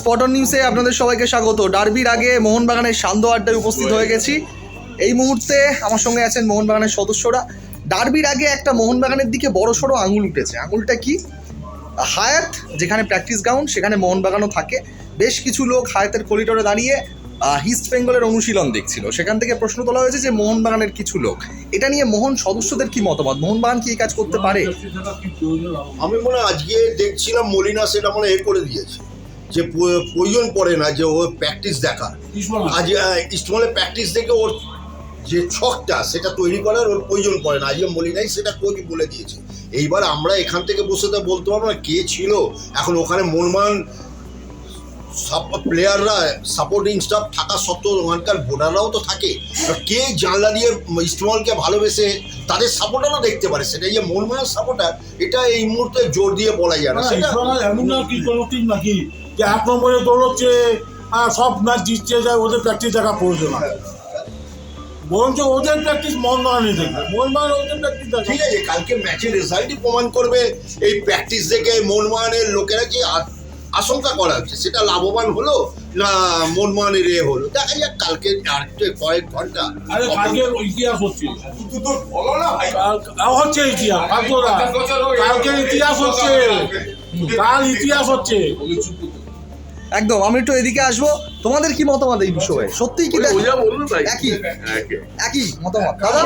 স্পটন নিউজে আপনাদের সবাইকে স্বাগত। ডার্বির আগে মোহনবাগানের সান্দ আড্ডায় উপস্থিত হয়ে গেছি। এই মুহূর্তে আমার সঙ্গে আছেন মোহনবাগানের সদস্যরা। ডার্বির আগে একটা মোহনবাগানের দিকে বড় সড়ো আঙুল উঠেছে। আঙুলটা কি? হায়াত যেখানে প্র্যাকটিস গ্রাউন্ড সেখানে মোহনবাগানও থাকে। বেশ কিছু লোক হায়াতের করিডোরে দাঁড়িয়ে আহ, ইস্ট বেঙ্গলের অনুশীলন দেখছিল। সেখান থেকে প্রশ্ন তোলা হয়েছে যে মোহনবাগানের কিছু লোক। এটা নিয়ে মোহন সদস্যদের কি মতামত? মোহনবাগান কি এই কাজ করতে পারে? আমি মনে আজকে দেখছিলাম মলিনা সেটা মনে এ করে দিয়েছে। যে প্রয়োজন পড়ে না যে ওর প্র্যাকটিস দেখা আজ ইস্টমলে প্র্যাকটিস দেখে ওর যে ছকটা সেটা তৈরি করার ওর প্রয়োজন পড়ে না। আজকে মলিনাই সেটা কোচ বলে দিয়েছে। এইবার আমরা এখান থেকে বসে তো বলতে পারব না কে ছিল। এখন ওখানে মনমান প্লেয়াররা সাপোর্টিং স্টাফ থাকা সত্ত্বেও ওখানকার ভোটাররাও তো থাকে। কে জানলা দিয়ে ইস্টমলকে ভালোবেসে তাদের সাপোর্টারও দেখতে পারে। সেটা যে মনমানের সাপোর্টার এটা এই মুহূর্তে জোর দিয়ে বলা যায় না। সেটা এমন না কি কোনো টিম নাকি যে এক নম্বরে দৌড়চ্ছে আর সব ম্যাচ জিতছে যায় ওদের প্র্যাকটিস দেখা প্রয়োজন না বরঞ্চ ওদের প্র্যাকটিস মন মোহনবাগানই দেখবে। মোহনবাগান ওদের প্র্যাকটিস দেখা। ঠিক আছে কালকে ম্যাচের রেজাল্টই প্রমাণ করবে এই প্র্যাকটিস দেখে মোহনবাগানের লোকেরা যে আ- আশঙ্কা করা হচ্ছে? সেটা লাভবান হলো না মোহনবাগানের এ হলো? দেখা যাক কালকে আর কয়েক ঘণ্টা। আরে কালকে ইতিহাস হচ্ছে। হচ্ছে ইতিহাস কালকে ইতিহাস হচ্ছে। কাল ইতিহাস হচ্ছে। একদম আমি একটু এদিকে আসব। তোমাদের কি মতামত এই বিষয়ে? সত্যি কি দেখ- একই। একই। মতামত। দাদা?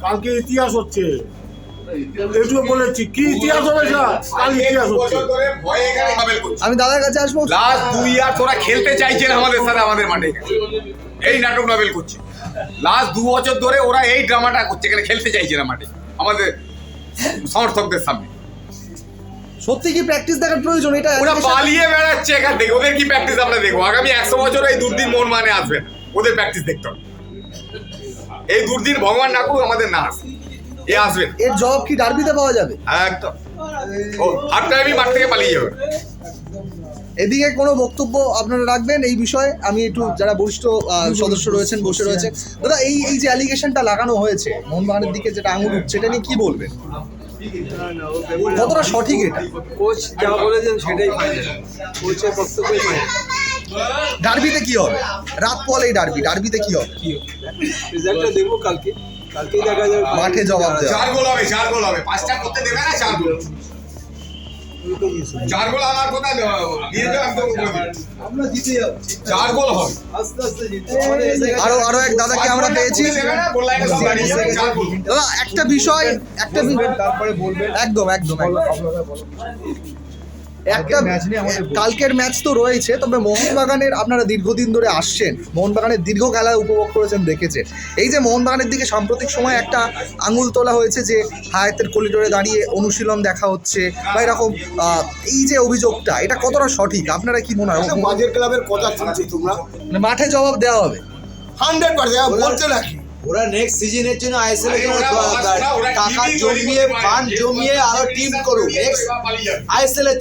কালকে ইতিহাস হচ্ছে। বলেছি কি ইতিহাস হবে স্যার? কাল ইতিহাস হচ্ছে। আমি দাদার কাছে আসব। লাস্ট দুই ইয়ার তোরা খেলতে চাইছে আমাদের সাথে আমাদের মাঠে। এই নাটক নভেল করছে। লাস্ট দু বছর ধরে ওরা এই ড্রামাটা করছে এখানে খেলতে চাইছে না মাঠে। আমাদের সমর্থকদের সামনে। সত্যি কি প্র্যাকটিস দেখার প্রয়োজন? এটা ওরা পালিয়ে বেড়াচ্ছে এখান থেকে। ওদের কি প্র্যাকটিস আমরা দেখব? আগামী একশো বছর এই দুর্দিন মন মানে আসবে ওদের প্র্যাকটিস দেখতে হবে। এই দুর্দিন ভগবান না করুক আমাদের না এ আসবে এর জবাব কি ডার্বিতে পাওয়া যাবে? একদম। ও হাফ টাইমই মাঠ থেকে পালিয়ে যাবে। এদিকে কোনো বক্তব্য আপনারা রাখবেন এই বিষয়ে? আমি একটু যারা বরিষ্ঠ সদস্য রয়েছেন বসে রয়েছে দাদা এই এই যে অ্যালিগেশনটা লাগানো হয়েছে মোহনবাগানের দিকে যেটা আঙুল উঠছে এটা নিয়ে কি বলবেন? কতটা সঠিক এটা? কোচ যা বলেছেন সেটাই ফাইনাল কোচের বক্তব্যই ফাইনাল ডার্বিতে কি হবে? রাত পলে ডার্বি ডার্বিতে কি হবে? কি রেজাল্টটা দেখব কালকে। কালকে দেখা যাবে। মাঠে জবাব দেওয়া। চার গোল হবে চার গোল হবে। পাঁচটা করতে দেবে না চার গোল। চার গোল আমার কোথায় দিয়ে দেবে আমি তোকে বলে আমরা জিতে যাব। চার গোল হবে। আস্তে আস্তে জিতে আরও আরও এক দাদাকে আমরা পেয়েছি। দাদা একটা বিষয় একটা তারপরে বলবেন। একদম একদম একদম। একটা কালকের ম্যাচ তো রয়েছে তবে মোহনবাগানের আপনারা দীর্ঘদিন ধরে আসছেন মোহনবাগানের দীর্ঘ খেলা উপভোগ করেছেন দেখেছেন। এই যে মোহনবাগানের দিকে সাম্প্রতিক সময় একটা আঙুল তোলা হয়েছে যে হায়াতের করিডোরে দাঁড়িয়ে অনুশীলন দেখা হচ্ছে বা এরকম এই যে অভিযোগটা এটা কতটা সঠিক? আপনারা কি মনে হয়? বাজের ক্লাবের কথা শুনছি তোমরা। মানে মাঠে জবাব দেওয়া হবে। হান্ড্রেড পার্সেন্ট বলতে নাকি? ওরা নেক্সট সিজনের জন্য আইএসএল এর জন্য টাকা জমিয়ে ফান্ড জমিয়ে আরও টিম করুক। নেক্সট আইএসএল এর